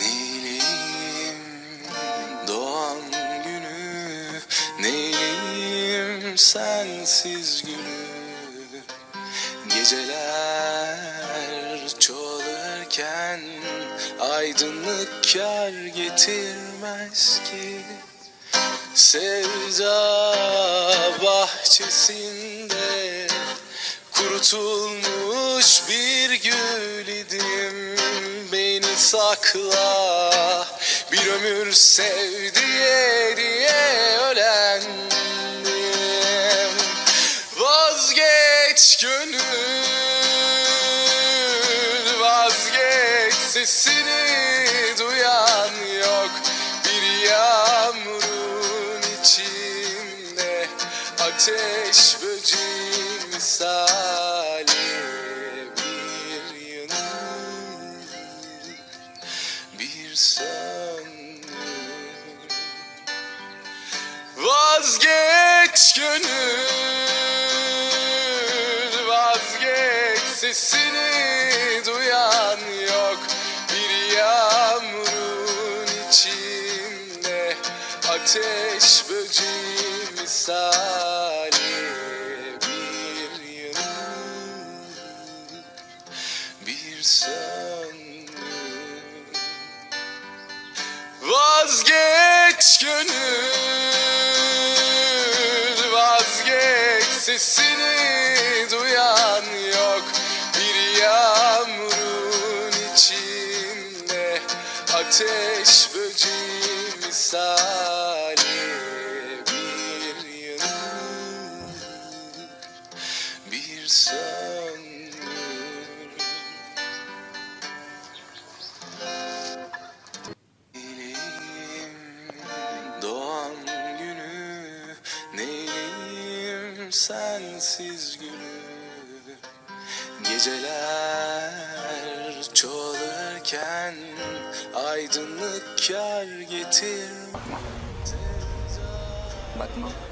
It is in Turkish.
Neyleyim doğan günü? Neyleyim sensiz günü? Geceler çoğalırken Aydınlık kar getirmez ki. Sevda bahçesinde Kurutulmuş bir sakla bir ömür sev diye diye ölendim Vazgeç gönül vazgeç sesini duyan yok. Bir yağmurun içinde ateş böceği misali bir söndür Vazgeç gönül Vazgeç sesini duyan yok. Bir yağmurun içinde Ateş böceği misali Bir yanır bir söndür gönül Vazgeç sesini duyan yok. Bir yağmurun içinde Ateş böceği misali Bir yanır bir söndür Sensiz gülü Geceler çoğalırken Aydınlık kar getir Bakma. Bahçesi